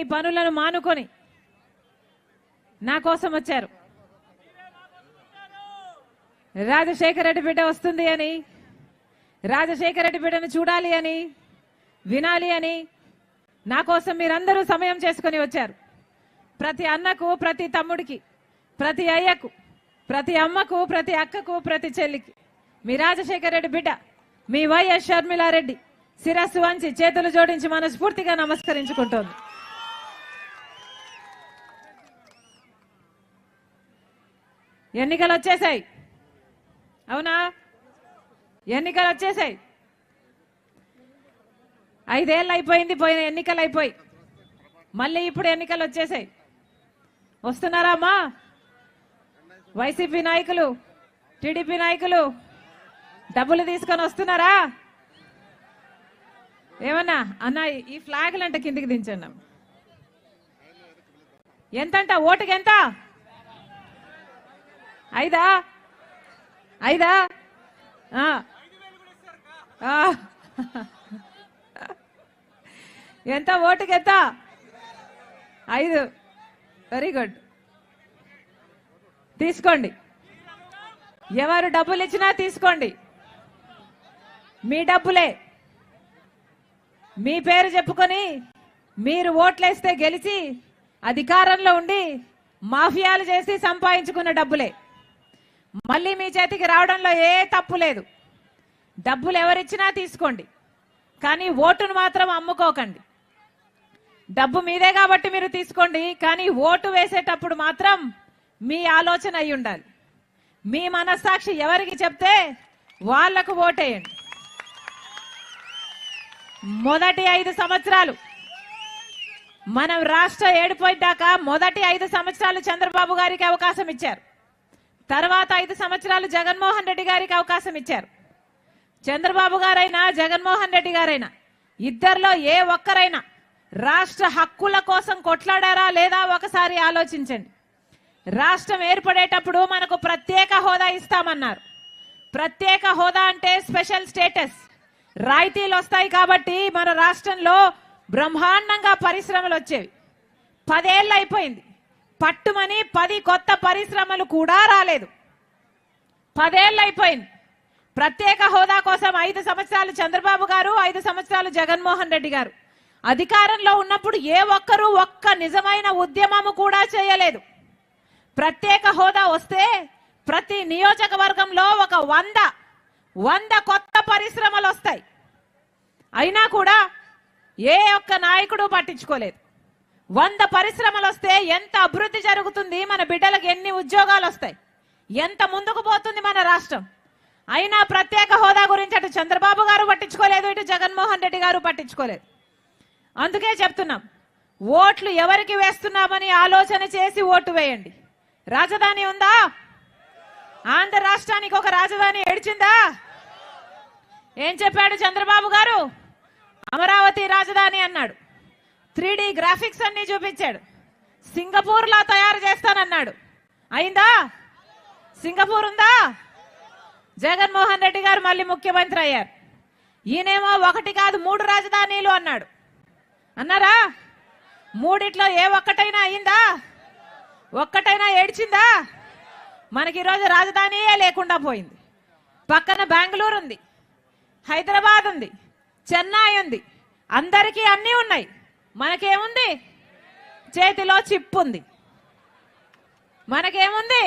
ఈ పనులను మానుకొని నా కోసం వచ్చారు. రాజశేఖర రెడ్డి బిడ్డ వస్తుంది అని రాజశేఖర రెడ్డి బిడ్డను చూడాలి అని వినాలి అని నా కోసం మీరందరూ సమయం చేసుకొని వచ్చారు. ప్రతి అన్నకు ప్రతి తమ్ముడికి ప్రతి అయ్యకు ప్రతి అమ్మకు ప్రతి అక్కకు ప్రతి చెల్లికి మీ రాజశేఖర రెడ్డి బిడ్డ మీ వైఎస్ షర్మిలారెడ్డి శిరస్సు వంచి చేతులు జోడించి మనస్ఫూర్తిగా నమస్కరించుకుంటోంది. ఎన్నికలు వచ్చేసాయి. అవునా? ఎన్నికలు వచ్చేసాయి. ఐదేళ్ళు అయిపోయింది పోయిన ఎన్నికలు అయిపోయి. మళ్ళీ ఇప్పుడు ఎన్నికలు వచ్చేసాయి. వస్తున్నారా అమ్మా? వైసీపీ నాయకులు టీడీపీ నాయకులు డబ్బులు తీసుకొని వస్తున్నారా? ఏమన్నా? అన్న ఈ ఫ్లాగులు అంటే కిందికి దించండి ఎంతంట? ఓటుకి ఎంత ఐదా? ఐదా? ఎంత? ఓటుకి ఎంత? ఐదు. Very good. తీసుకోండి. ఎవరు డబ్బులు ఇచ్చినా తీసుకోండి. మీ డబ్బులే. మీ పేరు చెప్పుకొని మీరు ఓట్లేస్తే గెలిచి అధికారంలో ఉండి మాఫియాలు చేసి సంపాదించుకున్న డబ్బులే. మళ్ళీ మీ చేతికి రావడంలో ఏ తప్పు లేదు. డబ్బులు ఎవరిచ్చినా తీసుకోండి. కానీ ఓటును మాత్రం అమ్ముకోకండి. డబ్బు మీదే కాబట్టి మీరు తీసుకోండి కానీ ఓటు వేసేటప్పుడు మాత్రం మీ ఆలోచన అయి ఉండాలి. మీ మనస్సాక్షి ఎవరికి చెప్తే వాళ్ళకు ఓటేయండి. మొదటి ఐదు సంవత్సరాలు మనం రాష్ట్ర ఏడిపోయిదాకా మొదటి ఐదు సంవత్సరాలు చంద్రబాబు గారికి అవకాశం ఇచ్చారు. తర్వాత ఐదు సంవత్సరాలు జగన్మోహన్ రెడ్డి గారికి అవకాశం ఇచ్చారు. చంద్రబాబు గారైనా జగన్మోహన్ రెడ్డి గారైనా ఇద్దరిలో ఏ ఒక్కరైనా రాష్ట్ర హక్కుల కోసం కొట్లాడారా లేదా ఒకసారి ఆలోచించండి. రాష్ట్రం ఏర్పడేటప్పుడు మనకు ప్రత్యేక హోదా ఇస్తామన్నారు. ప్రత్యేక హోదా అంటే స్పెషల్ స్టేటస్. రాయితీలు వస్తాయి కాబట్టి మన రాష్ట్రంలో బ్రహ్మాండంగా పరిశ్రమలు వచ్చేవి. పదేళ్ళు అయిపోయింది. పట్టుమని పది కొత్త పరిశ్రమలు కూడా రాలేదు. పదేళ్ళు అయిపోయింది. ప్రత్యేక హోదా కోసం ఐదు సంవత్సరాలు చంద్రబాబు గారు ఐదు సంవత్సరాలు జగన్మోహన్ రెడ్డి గారు. అధికారంలో ఉన్నప్పుడు ఏ ఒక్కరూ ఒక్క నిజమైన ఉద్యమము కూడా చేయలేదు. ప్రత్యేక హోదా వస్తే ప్రతి నియోజకవర్గంలో ఒక వంద వంద కొత్త పరిశ్రమలు వస్తాయి. అయినా కూడా ఏ ఒక్క నాయకుడు పట్టించుకోలేదు. వంద పరిశ్రమలు వస్తే ఎంత అభివృద్ధి జరుగుతుంది? మన బిడ్డలకు ఎన్ని ఉద్యోగాలు వస్తాయి ఎంత ముందుకు పోతుంది మన రాష్ట్రం? అయినా ప్రత్యేక హోదా గురించి అటు చంద్రబాబు గారు పట్టించుకోలేదు ఇటు జగన్మోహన్ రెడ్డి గారు పట్టించుకోలేదు. అందుకే చెప్తున్నాం ఓట్లు ఎవరికి వేస్తున్నామని ఆలోచన చేసి ఓటు వేయండి. రాజధాని ఉందా? ఆంధ్ర రాష్ట్రానికి ఒక రాజధాని ఏడిచిందా? ఏం చెప్పాడు చంద్రబాబు గారు? అమరావతి రాజధాని అన్నాడు. త్రీ గ్రాఫిక్స్ అన్ని చూపించాడు. సింగపూర్ లా తయారు చేస్తానన్నాడు. అయిందా? సింగపూర్ ఉందా? జగన్మోహన్ రెడ్డి గారు మళ్ళీ ముఖ్యమంత్రి అయ్యారు. ఈయనేమో ఒకటి కాదు మూడు రాజధానీలు అన్నాడు. అన్నారా? మూడిట్లో ఏ ఒక్కటైనా అయిందా? ఒక్కటైనా ఏడ్చిందా? మనకి ఈరోజు రాజధానియే లేకుండా పోయింది. పక్కన బెంగళూరు ఉంది హైదరాబాద్ ఉంది చెన్నై ఉంది. అందరికీ అన్నీ ఉన్నాయి. మనకేముంది? చేతిలో చిప్ ఉంది మనకేముంది?